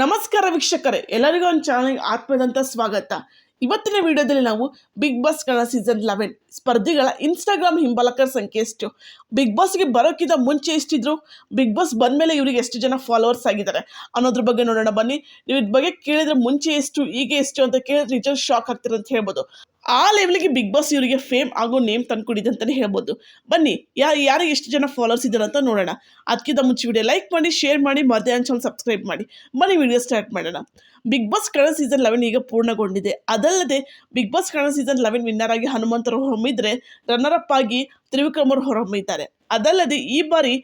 ನಮಸ್ಕಾರ ವೀಕ್ಷಕರೇ, ಎಲ್ಲರಿಗೂ ಒಂದು ಚಾನಲ್ ಆತ್ಮದಂತ ಸ್ವಾಗತ. ಇವತ್ತಿನ ವಿಡಿಯೋದಲ್ಲಿ ನಾವು Bigg Boss Kannada season eleven ಸ್ಪರ್ಧಿಗಳ Instagram ಹಿಂಬಾಲಕರ ಸಂಖ್ಯೆ ಎಷ್ಟು? ಬಿಗ್ ಬಾಸ್ಗೆ ಬರೋಕ್ಕಿಂತ ಮುಂಚೆ ಎಷ್ಟಿದ್ರು? ಬಿಗ್ ಬಾಸ್ ಬಂದಮೇಲೆ ಇವರಿಗೆ ಎಷ್ಟು ಜನ ಫಾಲೋವರ್ಸ್ ಆಗಿದ್ದಾರೆ? ಅನ್ನೋದ್ರ ಬಗ್ಗೆ ನೋಡೋಣ ಬನ್ನಿ. ನೀವು ಇದ್ರ ಬಗ್ಗೆ ಕೇಳಿದ್ರೆ ಮುಂಚೆ ಎಷ್ಟು, ಈಗ ಎಷ್ಟು ಅಂತ ಕೇಳಿದ್ರೆ ನಿಜ ಶಾಕ್ ಆಗ್ತೀರ ಅಂತ ಹೇಳ್ಬೋದು. ಆ ಲೆವೆಲ್ಗೆ ಬಿಗ್ ಬಾಸ್ ಇವರಿಗೆ ಫೇಮ್ ಆಗೋ ನೇಮ್ ತಂದ್ಕೊಡಿದೆ ಅಂತಲೇ ಹೇಳ್ಬೋದು. ಬನ್ನಿ, ಯಾರು ಯಾರು ಎಷ್ಟು ಜನ ಫಾಲೋರ್ಸ್ ಇದ್ದಾರೆ ಅಂತ ನೋಡೋಣ. ಅದಕ್ಕಿಂತ ಮುಂಚೆ ವಿಡಿಯೋ ಲೈಕ್ ಮಾಡಿ ಶೇರ್ ಮಾಡಿ ಮಧ್ಯಾಹ್ನ ಚಾನಲ್ ಸಬ್ಸ್ಕ್ರೈಬ್ ಮಾಡಿ. ಬನ್ನಿ ವಿಡಿಯೋ ಸ್ಟಾರ್ಟ್ ಮಾಡೋಣ. Bigg Boss Kannada season eleven ಈಗ ಪೂರ್ಣಗೊಂಡಿದೆ. ಅದಲ್ಲದೆ Bigg Boss Kannada season eleven winner ಆಗಿ ಹನುಮಂತರು ಹೊರಮಿದ್ರೆ ರನ್ನರ್ ಅಪ್ ಆಗಿ ತ್ರಿವಿಕ್ರಮರು ಹೊರಹೊಮ್ಮಿದ್ದಾರೆ. ಅದಲ್ಲದೆ ಈ ಬಾರಿ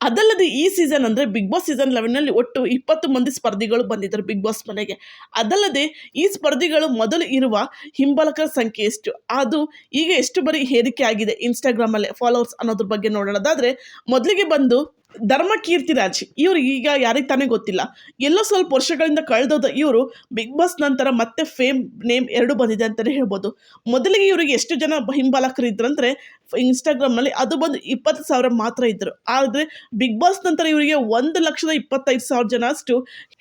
ಅದಲ್ಲದೆ ಈ ಸೀಸನ್ ಅಂದರೆ ಬಿಗ್ ಬಾಸ್ ಸೀಸನ್ ಲೆವೆನ್ನಲ್ಲಿ ಒಟ್ಟು ಇಪ್ಪತ್ತು ಮಂದಿ ಸ್ಪರ್ಧಿಗಳು ಬಂದಿದ್ದರು ಬಿಗ್ ಬಾಸ್ ಮನೆಗೆ. ಅದಲ್ಲದೆ ಈ ಸ್ಪರ್ಧಿಗಳು ಮೊದಲು ಇರುವ ಹಿಂಬಾಲಕರ ಸಂಖ್ಯೆ ಎಷ್ಟು? ಅದು ಈಗ ಎಷ್ಟು ಬರೀ ಏರಿಕೆ ಆಗಿದೆ ಇನ್ಸ್ಟಾಗ್ರಾಮಲ್ಲಿ ಫಾಲೋವರ್ಸ್ ಅನ್ನೋದ್ರ ಬಗ್ಗೆ ನೋಡೋದಾದರೆ ಮೊದಲಿಗೆ ಬಂದು ಧರ್ಮ ಕೀರ್ತಿರಾಜ್ ಇವರು ಈಗ ಯಾರಿಗೆ ತಾನೇ ಗೊತ್ತಿಲ್ಲ. ಎಲ್ಲೋ ಸ್ವಲ್ಪ ವರ್ಷಗಳಿಂದ ಕಳೆದೋದ ಇವರು ಬಿಗ್ ಬಾಸ್ ನಂತರ ಮತ್ತೆ ಫೇಮ್ ನೇಮ್ ಎರಡು ಬಂದಿದೆ ಅಂತಲೇ ಹೇಳ್ಬೋದು. ಮೊದಲಿಗೆ ಇವರಿಗೆ ಎಷ್ಟು ಜನ ಹಿಂಬಾಲಕರು ಇದ್ರಂದ್ರೆ ಇನ್ಸ್ಟಾಗ್ರಾಮ್ನಲ್ಲಿ ಅದು ಬಂದು ಇಪ್ಪತ್ತು ಸಾವಿರ ಮಾತ್ರ ಇದ್ದರು ಆದರೆ ಬಿಗ್ ಬಾಸ್ ನಂತರ ಇವರಿಗೆ ಒಂದು ಲಕ್ಷದ ಇಪ್ಪತ್ತೈದು ಸಾವಿರ ಜನ ಅಷ್ಟು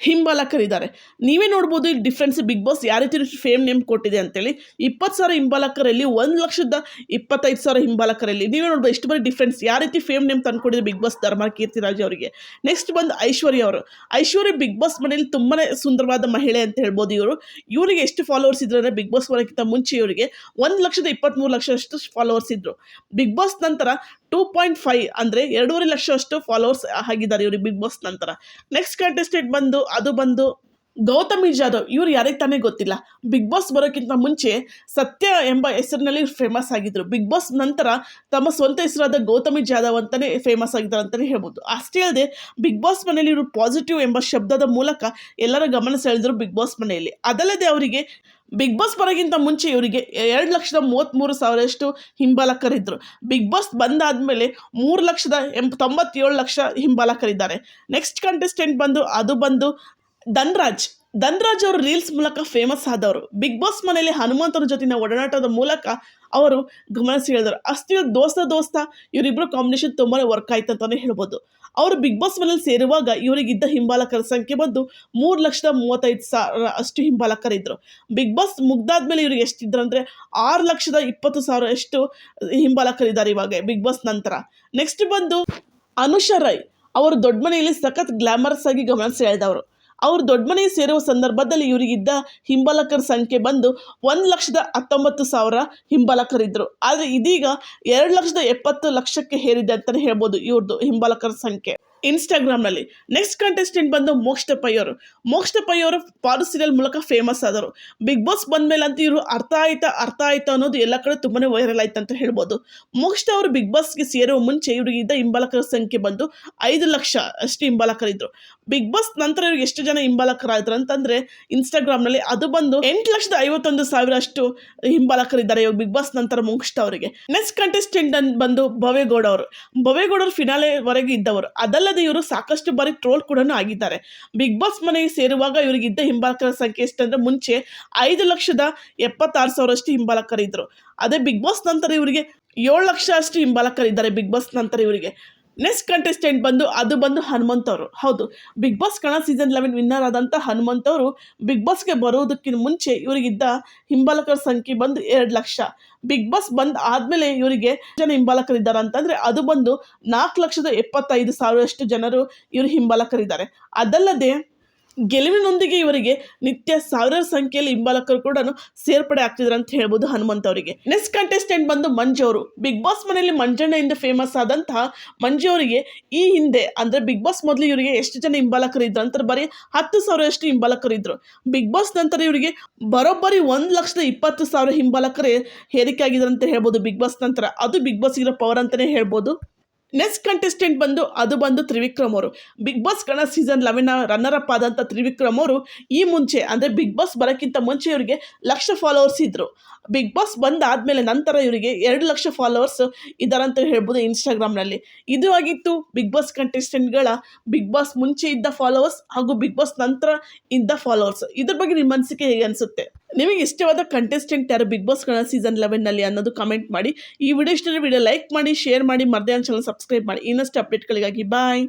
ಹಿಂಬಾಲಕರಿದ್ದಾರೆ ನೀವೇ ನೋಡ್ಬೋದು ಈ ಡಿಫ್ರೆನ್ಸ್ ಬಿಗ್ ಬಾಸ್ ಯಾವ ರೀತಿ ಫೇಮ್ ನೇಮ್ ಕೊಟ್ಟಿದೆ ಅಂತೇಳಿ. ಇಪ್ಪತ್ತು ಸಾವಿರ ಹಿಂಬಾಲಕರಲ್ಲಿ ಒಂದು ಲಕ್ಷದ ಇಪ್ಪತ್ತೈದು ಸಾವಿರ ಹಿಂಬಾಲಕರಲ್ಲಿ. ನೀವೇ ನೋಡ್ಬೋದು ಎಷ್ಟು ಬರೀ ಡಿಫ್ರೆನ್ಸ್ ಯಾವ ರೀತಿ ಫೇಮ್ ನೇಮ್ ತಂದುಕೊಟ್ಟಿದೆ ಬಿಗ್ ಬಾಸ್ ಧರ್ಮ ಕೀರ್ತಿರಾಜ್ ಅವರಿಗೆ. ನೆಕ್ಸ್ಟ್ ಬಂದು ಐಶ್ವರ್ಯ ಅವರು. ಐಶ್ವರ್ಯ ಬಿಗ್ ಬಾಸ್ ಮನೇಲಿ ತುಂಬಾನೇ ಸುಂದರವಾದ ಮಹಿಳೆ ಅಂತ ಹೇಳ್ಬೋದು ಇವರು. ಇವರಿಗೆ ಎಷ್ಟು ಫಾಲೋವರ್ಸ್ ಇದ್ರು ಅಂದರೆ ಬಿಗ್ ಬಾಸ್ ಬರೋಕ್ಕಿಂತ ಮುಂಚೆ ಇವರಿಗೆ ಒಂದು ಲಕ್ಷದ ಇಪ್ಪತ್ತ್ಮೂರು ಲಕ್ಷದಷ್ಟು ಫಾಲೋವರ್ಸ್ ಇದ್ದರು ಬಿಗ್ ಬಾಸ್ ನಂತರ ಟೂ ಪಾಯಿಂಟ್ ಫೈವ್ ಅಂದರೆ ಎರಡೂವರೆ ಲಕ್ಷ ಅಷ್ಟು ಫಾಲೋವರ್ಸ್ ಆಗಿದ್ದಾರೆ ಇವರಿಗೆ ಬಿಗ್ ಬಾಸ್ ನಂತರ. ನೆಕ್ಸ್ಟ್ ಕಂಟೆಸ್ಟೆಂಟ್ ಬಂದು ಅದು ಬಂದು ಗೌತಮಿ ಜಾಧವ್ ಇವ್ರು ಯಾರಿಗೆ ತಾನೇ ಗೊತ್ತಿಲ್ಲ. ಬಿಗ್ ಬಾಸ್ ಬರೋಕ್ಕಿಂತ ಮುಂಚೆ ಸತ್ಯ ಎಂಬ ಹೆಸರಿನಲ್ಲಿ ಫೇಮಸ್ ಆಗಿದ್ರು. ಬಿಗ್ ಬಾಸ್ ನಂತರ ತಮ್ಮ ಸ್ವಂತ ಹೆಸರಾದ ಗೌತಮಿ ಜಾಧವ್ ಅಂತಲೇ ಫೇಮಸ್ ಆಗಿದ್ದಾರೆ ಅಂತಲೇ ಹೇಳ್ಬೋದು. ಅಷ್ಟೇ ಅಲ್ಲದೆ ಬಿಗ್ ಬಾಸ್ ಮನೆಯಲ್ಲಿ ಇವರು ಪಾಸಿಟಿವ್ ಎಂಬ ಶಬ್ದದ ಮೂಲಕ ಎಲ್ಲರ ಗಮನ ಸೆಳೆದರು ಬಿಗ್ ಬಾಸ್ ಮನೆಯಲ್ಲಿ. ಅದಲ್ಲದೆ ಅವರಿಗೆ ಬಿಗ್ ಬಾಸ್ ಬರೋಕ್ಕಿಂತ ಮುಂಚೆ ಇವರಿಗೆ ಎರಡು ಲಕ್ಷದ ಮೂವತ್ತ್ಮೂರು ಸಾವಿರಷ್ಟು ಹಿಂಬಾಲಕರಿದ್ದರು ಬಿಗ್ ಬಾಸ್ ಬಂದಾದಮೇಲೆ ಮೂರು ಲಕ್ಷದ ಎಂಬ ತೊಂಬತ್ತೇಳು ಲಕ್ಷ ಹಿಂಬಾಲಕರಿದ್ದಾರೆ. ನೆಕ್ಸ್ಟ್ ಕಂಟೆಸ್ಟೆಂಟ್ ಬಂದು ಅದು ಬಂದು ಧನ್ರಾಜ್. ಧನ್ರಾಜ್ ಅವರು ರೀಲ್ಸ್ ಮೂಲಕ ಫೇಮಸ್ ಆದವರು. ಬಿಗ್ ಬಾಸ್ ಮನೆಯಲ್ಲಿ ಹನುಮಂತರ ಜೊತೆನ ಒಡನಾಟದ ಮೂಲಕ ಅವರು ಗಮನ ಸೆಳೆದರು. ಅಷ್ಟೇ ದೋಸ್ತ ದೋಸ್ತ ಇವರಿಬ್ಬರು ಕಾಂಬಿನೇಷನ್ ತುಂಬಾ ವರ್ಕ್ ಆಯ್ತು ಅಂತಲೇ ಹೇಳ್ಬೋದು. ಅವರು ಬಿಗ್ ಬಾಸ್ ಮನೇಲಿ ಸೇರುವಾಗ ಇವರಿಗಿದ್ದ ಹಿಂಬಾಲಕರ ಸಂಖ್ಯೆ ಬಂದು ಮೂರು ಲಕ್ಷದ ಮೂವತ್ತೈದು ಸಾವಿರ ಅಷ್ಟು ಹಿಂಬಾಲಕರಿದ್ದರು ಬಿಗ್ ಬಾಸ್ ಮುಗ್ದಾದ್ಮೇಲೆ ಇವ್ರಿಗೆ ಎಷ್ಟಿದ್ರು ಅಂದರೆ ಆರು ಲಕ್ಷದ ಇಪ್ಪತ್ತು ಸಾವಿರ ಅಷ್ಟು ಹಿಂಬಾಲಕರಿದ್ದಾರೆ ಇವಾಗ ಬಿಗ್ ಬಾಸ್ ನಂತರ. ನೆಕ್ಸ್ಟ್ ಬಂದು ಅನುಷಾ ರೈ. ಅವರು ದೊಡ್ಡ ಮನೆಯಲ್ಲಿ ಸಖತ್ ಗ್ಲಾಮರಸ್ ಆಗಿ ಗಮನ ಸೆಳೆದವರು. ಅವರು ದೊಡ್ಡ ಮನೆ ಸೇರುವ ಸಂದರ್ಭದಲ್ಲಿ ಇವರಿಗಿದ್ದ ಹಿಂಬಾಲಕರ ಸಂಖ್ಯೆ ಬಂದು ಒಂದು ಲಕ್ಷದ ಹತ್ತೊಂಬತ್ತು ಸಾವಿರ ಹಿಂಬಾಲಕರಿದ್ದರು ಆದರೆ ಇದೀಗ ಎರಡು ಲಕ್ಷದ ಎಪ್ಪತ್ತು ಲಕ್ಷಕ್ಕೆ ಹೇರಿದೆ ಅಂತಲೇ ಹೇಳ್ಬೋದು ಇವ್ರದ್ದು ಹಿಂಬಾಲಕರ ಸಂಖ್ಯೆ. ಇನ್ಸ್ಟಾಗ್ರಾಮ್ನಲ್ಲಿ ನೆಕ್ಸ್ಟ್ ಕಂಟೆಸ್ಟೆಂಟ್ ಬಂದು ಮೋಕ್ಷ ಅವರು ಮೋಕ್ಷ ಪಾರು ಸೀರಿಯಲ್ ಮೂಲಕ ಫೇಮಸ್ ಆದರು ಬಿಗ್ ಬಾಸ್ ಬಂದಮೇಲೆ ಅಂತ ಇವರು ಅರ್ಥ ಆಯ್ತಾ ಅರ್ಥ ಆಯ್ತಾ ಅನ್ನೋದು ಎಲ್ಲ ಕಡೆ ತುಂಬಾ ವೈರಲ್ ಆಯ್ತು ಅಂತ ಹೇಳ್ಬೋದು. ಮೋಕ್ಷ ಅವರು ಬಿಗ್ ಬಾಸ್ಗೆ ಸೇರುವ ಮುಂಚೆ ಇವರಿಗಿದ್ದ ಹಿಂಬಾಲಕರ ಸಂಖ್ಯೆ ಬಂದು ಐದು ಲಕ್ಷ ಅಷ್ಟು ಹಿಂಬಾಲಕರಿದ್ದರು ಬಿಗ್ ಬಾಸ್ ನಂತರ ಇವ್ರಿಗೆ ಎಷ್ಟು ಜನ ಹಿಂಬಾಲಕರಾದ್ರು ಅಂತಂದರೆ ಇನ್ಸ್ಟಾಗ್ರಾಮ್ನಲ್ಲಿ ಅದು ಬಂದು ಎಂಟು ಲಕ್ಷದ ಐವತ್ತೊಂದು ಸಾವಿರ ಅಷ್ಟು ಹಿಂಬಾಲಕರಿದ್ದಾರೆ ಇವಾಗ ಬಿಗ್ ಬಾಸ್ ನಂತರ ಅವರಿಗೆ. ನೆಕ್ಸ್ಟ್ ಕಂಟೆಸ್ಟೆಂಟ್ ಬಂದು ಭವೇಗೌಡ ಅವರು. ಭವೇಗೌಡ ಅವರು ಫಿನಾಲೆವರೆಗೆ ಇದ್ದವರು. ಅದಲ್ಲದೆ ಇವರು ಸಾಕಷ್ಟು ಬಾರಿ ಟ್ರೋಲ್ ಕೂಡ ಆಗಿದ್ದಾರೆ. ಬಿಗ್ ಬಾಸ್ ಮನೆಗೆ ಸೇರುವಾಗ ಇವರಿಗಿದ್ದ ಹಿಂಬಾಲಕರ ಸಂಖ್ಯೆ ಎಷ್ಟಂದ್ರೆ ಮುಂಚೆ ಐದು ಲಕ್ಷದ ಎಪ್ಪತ್ತಾರು ಸಾವಿರಷ್ಟು ಹಿಂಬಾಲಕರಿದ್ದರು ಅದೇ ಬಿಗ್ ಬಾಸ್ ನಂತರ ಇವರಿಗೆ ಏಳು ಲಕ್ಷ ಅಷ್ಟು ಹಿಂಬಾಲಕರಿದ್ದಾರೆ ಬಿಗ್ ಬಾಸ್ ನಂತರ ಇವರಿಗೆ. ನೆಕ್ಸ್ಟ್ ಕಂಟೆಸ್ಟೆಂಟ್ ಬಂದು, ಅದು ಬಂದು ಹನುಮಂತ್ ಅವರು ಹೌದು ಬಿಗ್ ಬಾಸ್ ಕಣ ಸೀಸನ್ ಲೆವೆನ್ ವಿನ್ನರ್ ಆದಂಥ ಹನುಮಂತ್ ಅವರು ಬಿಗ್ ಬಾಸ್ಗೆ ಬರೋದಕ್ಕಿಂತ ಮುಂಚೆ ಇವರಿಗಿದ್ದ ಹಿಂಬಾಲಕರ ಸಂಖ್ಯೆ ಬಂದು ಎರಡು ಲಕ್ಷ. ಬಿಗ್ ಬಾಸ್ ಬಂದ ಆದಮೇಲೆ ಇವರಿಗೆ ಜನ ಹಿಂಬಾಲಕರಿದ್ದಾರೆ ಅಂತಂದರೆ ಅದು ಬಂದು ನಾಲ್ಕು ಲಕ್ಷದ ಎಪ್ಪತ್ತೈದು ಸಾವಿರಷ್ಟು ಜನರು ಇವರು ಹಿಂಬಾಲಕರಿದ್ದಾರೆ. ಅದಲ್ಲದೆ ಗೆಲುವಿನೊಂದಿಗೆ ಇವರಿಗೆ ನಿತ್ಯ ಸಾವಿರಾರು ಸಂಖ್ಯೆಯಲ್ಲಿ ಹಿಂಬಾಲಕರು ಕೂಡ ಸೇರ್ಪಡೆ ಆಗ್ತಿದ್ರು ಅಂತ ಹೇಳ್ಬೋದು ಹನುಮಂತ ಅವರಿಗೆ. ನೆಕ್ಸ್ಟ್ ಕಂಟೆಸ್ಟೆಂಟ್ ಬಂದು ಮಂಜು ಅವರು. ಬಿಗ್ ಬಾಸ್ ಮನೆಯಲ್ಲಿ ಮಂಜಣ್ಣೆಯಿಂದ ಫೇಮಸ್ ಆದಂತಹ ಮಂಜು ಅವರಿಗೆ ಈ ಹಿಂದೆ, ಅಂದರೆ ಬಿಗ್ ಬಾಸ್ ಮೊದಲು ಇವರಿಗೆ ಎಷ್ಟು ಜನ ಹಿಂಬಾಲಕರು ಇದ್ರು ಅಂತ ಬರೀ ಹತ್ತು ಸಾವಿರಷ್ಟು ಹಿಂಬಾಲಕರು ಇದ್ರು. ಬಿಗ್ ಬಾಸ್ ನಂತರ ಇವರಿಗೆ ಬರೋಬ್ಬರಿ ಒಂದು ಲಕ್ಷದ ಇಪ್ಪತ್ತು ಸಾವಿರ ಹಿಂಬಾಲಕರೇ ಹೇರಿಕೆ ಆಗಿದ್ರು ಅಂತ ಹೇಳ್ಬೋದು ಬಿಗ್ ಬಾಸ್ ನಂತರ. ಅದು ಬಿಗ್ ಬಾಸ್ ಇರೋ ಪವರ್ ಅಂತಲೇ ಹೇಳ್ಬೋದು. ನೆಕ್ಸ್ಟ್ ಕಂಟೆಸ್ಟೆಂಟ್ ಬಂದು, ಅದು ಬಂದು ತ್ರಿವಿಕ್ರಮ್ ಅವರು. Bigg Boss Kannada season eleven runner up ಆದಂಥ ತ್ರಿವಿಕ್ರಮ್ ಅವರು ಈ ಮುಂಚೆ, ಅಂದರೆ ಬಿಗ್ ಬಾಸ್ ಬರೋಕ್ಕಿಂತ ಮುಂಚೆ ಇವರಿಗೆ ಲಕ್ಷ ಫಾಲೋವರ್ಸ್ ಇದ್ದರು ಬಿಗ್ ಬಾಸ್ ಬಂದಾದಮೇಲೆ ನಂತರ ಇವರಿಗೆ ಎರಡು ಲಕ್ಷ ಫಾಲೋವರ್ಸ್ ಇದ್ದಾರೆ ಅಂತ ಹೇಳ್ಬೋದು ಇನ್ಸ್ಟಾಗ್ರಾಮ್ನಲ್ಲಿ ಇದು ಆಗಿತ್ತು ಬಿಗ್ ಬಾಸ್ ಕಂಟೆಸ್ಟೆಂಟ್ಗಳ ಬಿಗ್ ಬಾಸ್ ಮುಂಚೆ ಇದ್ದ ಫಾಲೋವರ್ಸ್ ಹಾಗೂ ಬಿಗ್ ಬಾಸ್ ನಂತರ ಇದ್ದ ಫಾಲೋವರ್ಸ್ ಇದ್ರ ಬಗ್ಗೆ ನಿಮ್ಮ ಅನಿಸಿಕೆ ಹೇಗೆ ಅನಿಸುತ್ತೆ? ನಿಮಗೆ ಇಷ್ಟವಾದ ಕಂಟೆಸ್ಟೆಂಟ್ ಯಾರು ಬಿಗ್ ಬಾಸ್ ಕನ್ನಡ ಸೀಸನ್ ಲೆವೆನ್ನಲ್ಲಿ ಅನ್ನೋದು ಕಮೆಂಟ್ ಮಾಡಿ. ಈ ವಿಡಿಯೋ ಇಷ್ಟ ವಿಡಿಯೋ ಲೈಕ್ ಮಾಡಿ ಶೇರ್ ಮಾಡಿ ಮಧ್ಯಾಹ್ನ ಚಾನಲ್ ಸಬ್ಸ್ಕ್ರೈಬ್ ಮಾಡಿ. ಇನ್ನಷ್ಟು ಅಪ್ಡೇಟ್ಗಳಿಗಾಗಿ ಬಾಯ್